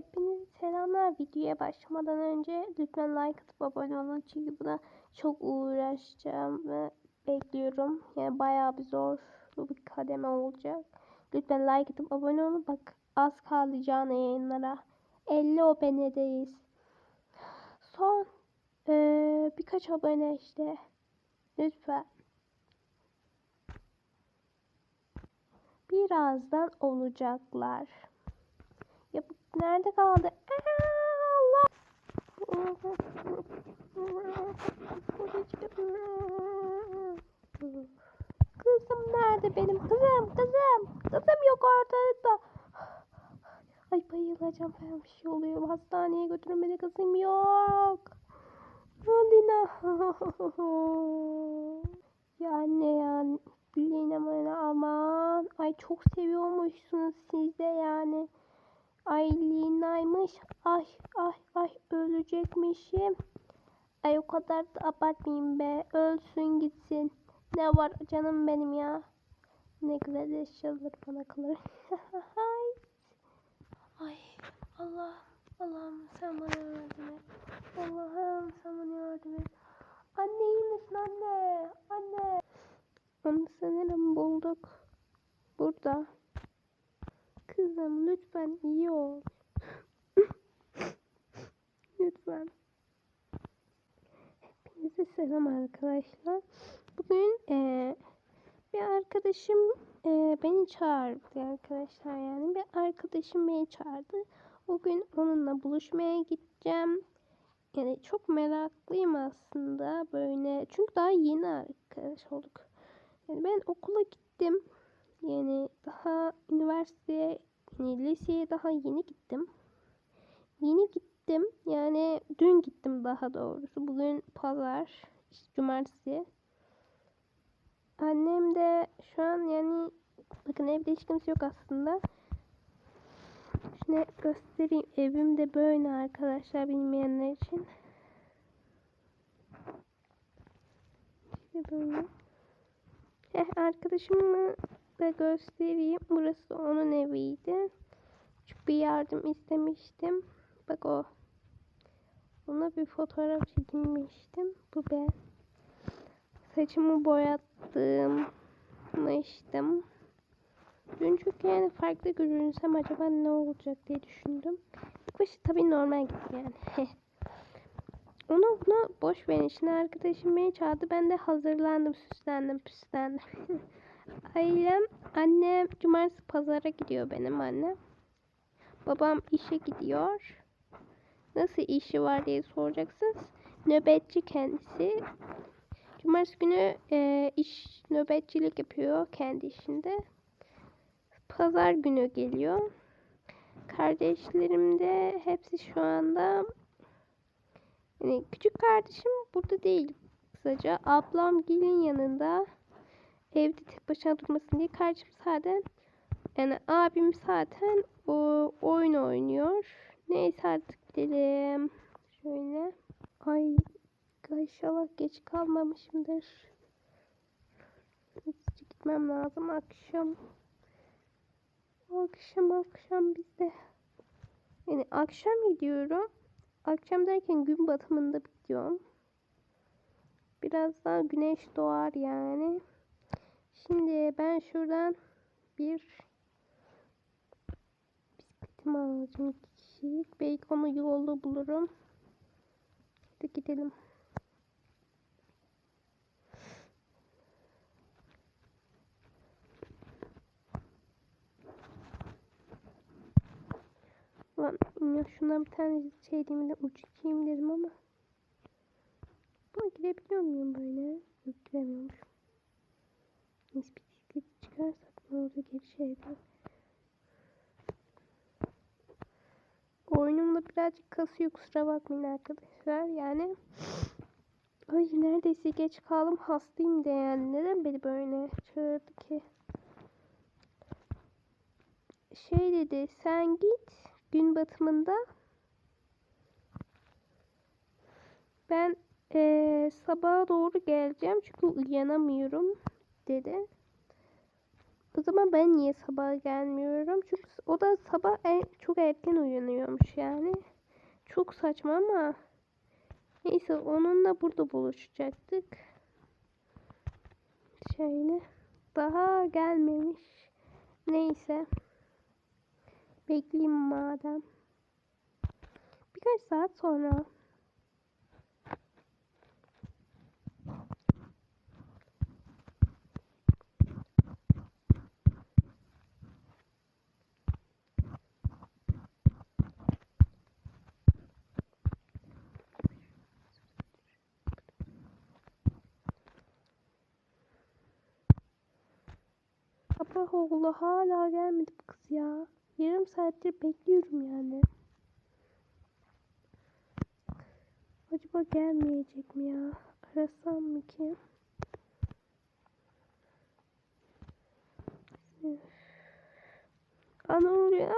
Hepinize selamlar. Videoya başlamadan önce lütfen like atıp abone olun. Çünkü buna çok uğraşacağım ve bekliyorum. Yani bayağı bir zorlu bir kademe olacak. Lütfen like atıp abone olun. Bak az kaldı canlı yayınlara. 50 abonedeyiz. Son eee, birkaç abone işte. Lütfen. Birazdan olacaklar. Ya nerede kaldı? Allah. Kızım nerede benim kızım kızım kızım yok ortada. Ay bayılacağım falan bir şey oluyor. Hastaneye götürün beni kızım yok. Alina. ya anne ya Bilin aman aman. Ay çok seviyormuşsunuz siz de yani. Ay Lina'ymış. Ay ay ay ölecekmişim. Ay o kadar da abartmayayım be. Ölsün gitsin. Ne var canım benim ya. Ne güzel eşyalar bana kalır. Ay Allah Allah'ım sen bana yardım et. Allah'ım sen bana yardım et. Anne iyi misin anne? Anne. Onu sanırım bulduk. Burada. Kızım lütfen iyi ol. lütfen. Hepinize selam arkadaşlar. Bugün eee, bir arkadaşım eee, beni çağırdı arkadaşlar yani bir arkadaşım beni çağırdı. Bugün onunla buluşmaya gideceğim. Yani çok meraklıyım aslında böyle. Çünkü daha yeni arkadaş olduk. Yani ben okula gittim. Yani daha üniversiteye, yani liseye daha yeni gittim. Yeni gittim. Yani dün gittim daha doğrusu. Bugün pazar, işte cumartesi. Annem de şu an yani bakın evde hiç kimse yok aslında. Şimdi göstereyim. Evim de böyle arkadaşlar bilmeyenler için. İşte böyle. Heh, arkadaşımı da göstereyim. Burası onun eviydi. Küçük bir yardım istemiştim. Bak o. Ona bir fotoğraf çekilmiştim. Bu ben. Saçımı boyattırmıştım. Dün çünkü yani farklı görünsem acaba ne olacak diye düşündüm. Başı tabii normal gitti yani. Onu bunu boş verin. Şimdi arkadaşım beni çağırdı. Ben de hazırlandım, süslendim, püslendim. Ailem, annem cumartesi pazara gidiyor benim annem. Babam işe gidiyor. Nasıl işi var diye soracaksınız. Nöbetçi kendisi. Cumartesi günü e, iş nöbetçilik yapıyor kendi işinde. Pazar günü geliyor. Kardeşlerim de hepsi şu anda yani küçük kardeşim burada değil kısaca. Ablam gelin yanında evde tek başına durmasın diye kardeşim zaten yani abim zaten o oyun oynuyor. Neyse artık gidelim. Şöyle. Ay inşallah geç kalmamışımdır. Hızlıca gitmem lazım akşam. Akşam akşam bizde. Yani akşam gidiyorum. Akşam derken gün batımında bitiyorum. Biraz daha güneş doğar yani. Şimdi ben şuradan bir bisikletimi alacağım. iki kişilik. Belki onu yolda bulurum. Hadi gidelim. Ulan ya şundan bir tane şey diyeyim de uçayım dedim ama. Buna girebiliyor muyum böyle? Yok giremiyormuş. Neyse bisiklet çıkarsak ne olacak geri şeyden. Oyunumda birazcık kasıyor kusura bakmayın arkadaşlar. Yani Ay neredeyse geç kaldım hastayım de yani. Neden beni böyle çağırdı ki? Şey dedi sen git gün batımında ben ee, sabaha doğru geleceğim çünkü uyanamıyorum dedi. O zaman ben niye sabah gelmiyorum? Çünkü o da sabah en, çok erken uyanıyormuş yani. Çok saçma ama. Neyse onunla burada buluşacaktık. Şöyle. Daha gelmemiş. Neyse. Bekleyeyim madem. Birkaç saat sonra. Oldu hala gelmedi bu kız ya. Yarım saattir bekliyorum yani. Acaba gelmeyecek mi ya? Arasam mı ki? Ne oluyor?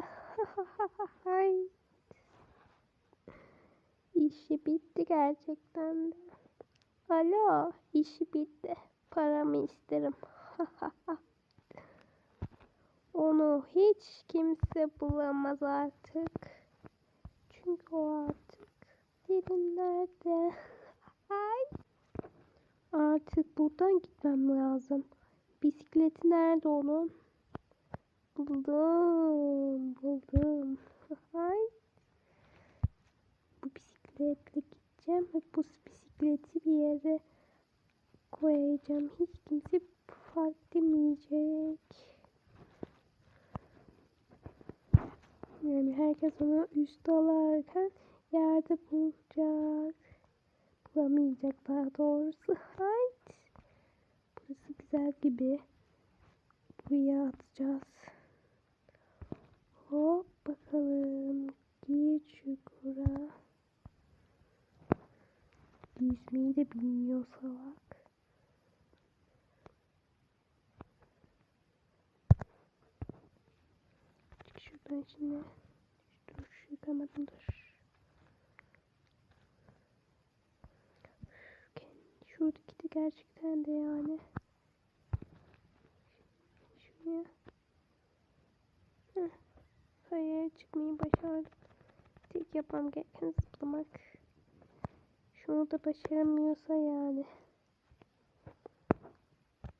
İşi bitti gerçekten de. Alo, işi bitti. Paramı isterim. Onu hiç kimse bulamaz artık. Çünkü o artık derinlerde. Ay. Artık buradan gitmem lazım. Bisikleti nerede onun? Buldum, buldum. Ay. Bu bisikletle gideceğim ve bu bisikleti bir yere koyacağım. Hiç kimse fark demeyecek. Yani herkes onu üst alarken yerde bulacak. Bulamayacak daha doğrusu. Hayt. Burası güzel gibi. Buraya atacağız. Hop bakalım. Gir çukura. Yüzmeyi de bilmiyor salak. Çık şuradan şimdi. Dur şu yıkamadım dur. Şuradaki de gerçekten de yani. Şuraya. Hayır çıkmayı başardım. Tek yapmam gereken zıplamak. Şunu da başaramıyorsa yani.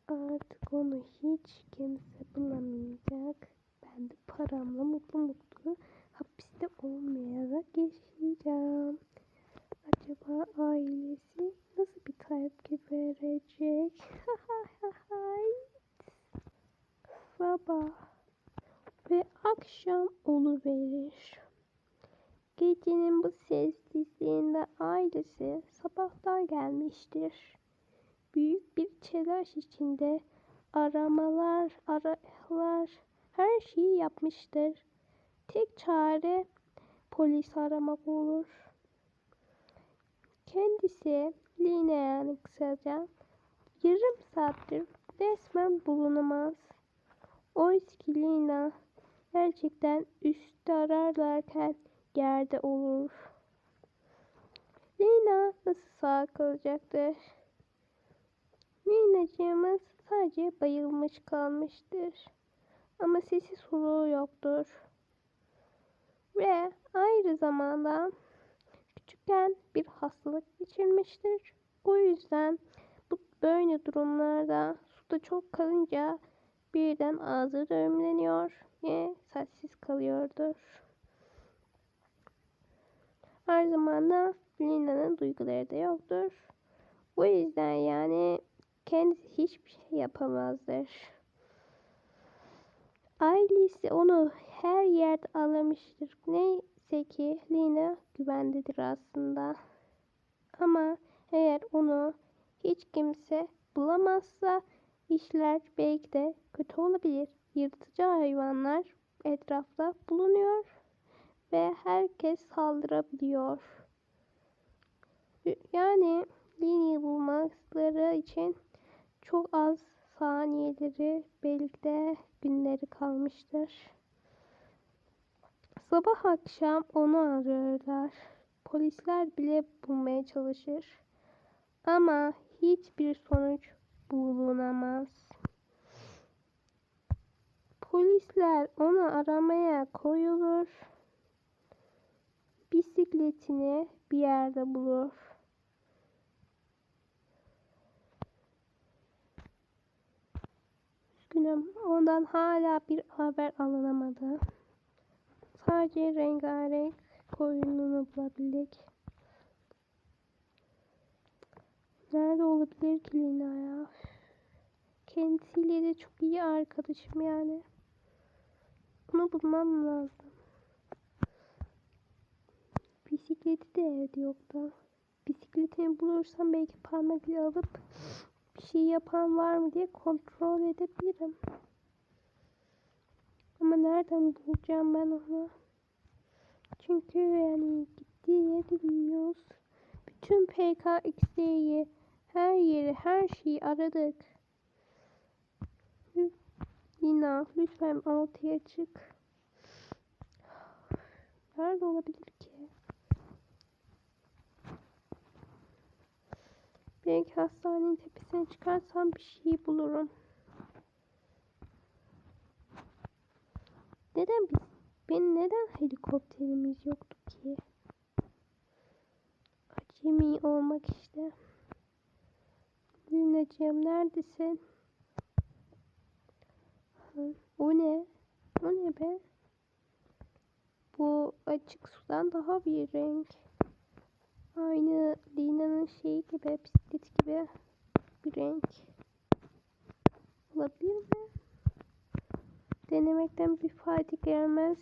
Artık onu hiç kimse bulamayacak. Ben de paramla mutlu mutlu hapiste olmayarak yaşayacağım. Acaba ailesi nasıl bir tepki verecek? Sabah ve akşam verir. Gecenin bu sessizliğinde ailesi sabahtan gelmiştir. Büyük bir telaş içinde aramalar, aralar, her şeyi yapmıştır. Tek çare polis aramak olur. Kendisi Lina yani kısaca yarım saattir resmen bulunamaz. Oysa ki Lina gerçekten üstte ararlarken yerde olur. Lina nasıl sağ kalacaktır? Lina'cığımız sadece bayılmış kalmıştır. Ama sesi soluğu yoktur. Ve ayrı zamanda küçükken bir hastalık geçirmiştir. O yüzden bu böyle durumlarda suda çok kalınca birden ağzı düğümleniyor ve sessiz kalıyordur. Aynı zamanda Lina'nın duyguları da yoktur. Bu yüzden yani kendisi hiçbir şey yapamazdır. Ailesi onu her yerde alamıştır. Neyse ki Lina güvendedir aslında. Ama eğer onu hiç kimse bulamazsa işler belki de kötü olabilir. Yırtıcı hayvanlar etrafta bulunuyor ve herkes saldırabiliyor. Yani Lini'yi bulmaları için çok az saniyeleri belki de günleri kalmıştır. Sabah akşam onu arıyorlar. Polisler bile bulmaya çalışır. Ama hiçbir sonuç bulunamaz. Polisler onu aramaya koyulur. Bisikletini bir yerde bulur. Üzgünüm. Ondan hala bir haber alınamadı. Sadece rengarenk koyununu bulabildik. Nerede olabilir ki Lina ya? Kendisiyle de çok iyi arkadaşım yani. Bunu bulmam lazım. Bisikleti de evde yoktu. Bisikletini bulursam belki parmak izi alıp bir şey yapan var mı diye kontrol edebilirim. Ama nereden bulacağım ben onu? Çünkü yani gittiği yeri bilmiyoruz. Bütün PKX'yi, her yeri, her şeyi aradık. Lina lütfen ortaya çık. Nerede olabilir ki? Belki hastanenin tepesine çıkarsam bir şey bulurum. Neden biz, benim neden helikopterimiz yoktu ki? Acemi olmak işte. Lina'cığım neredesin? O ne? O ne be? Bu açık sudan daha bir renk. Aynı Lina'nın şeyi gibi, bisiklet gibi bir renk. Olabilir mi? Denemekten bir fayda gelmez.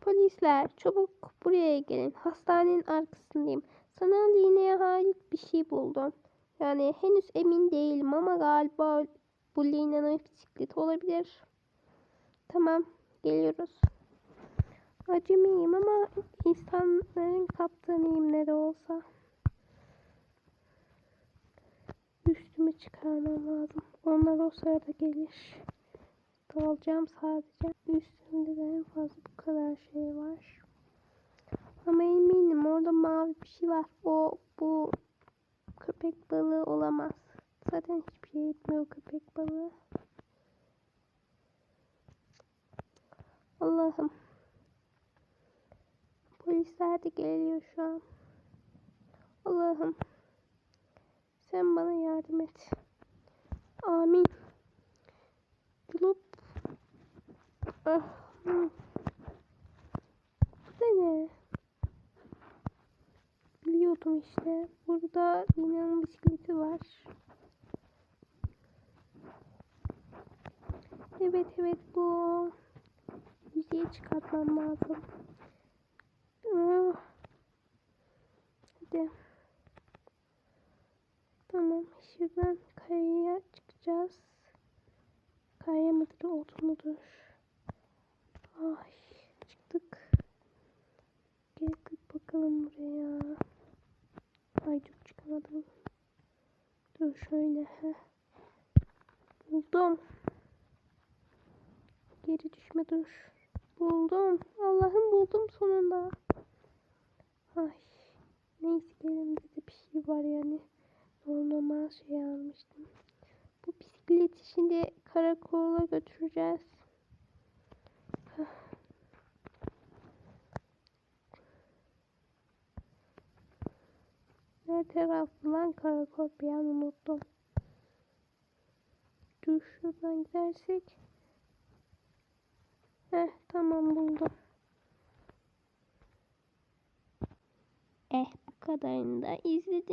Polisler çabuk buraya gelin. Hastanenin arkasındayım. Sana Lina'ya ait bir şey buldum. Yani henüz emin değilim ama galiba bu Lina'nın bisikleti olabilir. Tamam geliyoruz. Acemiyim ama insanların kaptanıyım ne de olsa. Üstümü çıkarmam lazım. Onlar o sırada gelir. Dalacağım sadece. Üstümde de en fazla bu kadar şey var. Ama eminim orada mavi bir şey var. O bu köpek balığı olamaz. Zaten hiçbir şey etmiyor köpek balığı. Allah'ım. Polisler de geliyor şu an. Allah'ım. Sen bana yardım et. Amin. Gulup. Ah. hmm. Bu da ne? Biliyordum işte. Burada Lina'nın bisikleti var. Evet evet bu. Yüzeye çıkartmam lazım. Ah. Hadi. Tamam. Şuradan kayaya çıkacağız. Kaya mıdır, ot mudur? Ay, çıktık. Gel kız bakalım buraya. Ay çok çıkamadım. Dur şöyle. Heh. Buldum. Geri düşme dur. Buldum. Allah'ım buldum sonunda. Ay. Neyse elimde de bir şey var yani. Normal şey almıştım. Bu bisikleti şimdi karakola götüreceğiz. Hah. Ne tarafı lan karakol bir an unuttum. Dur şuradan gidersek. Heh tamam buldum. Eh bu kadarını da izledin.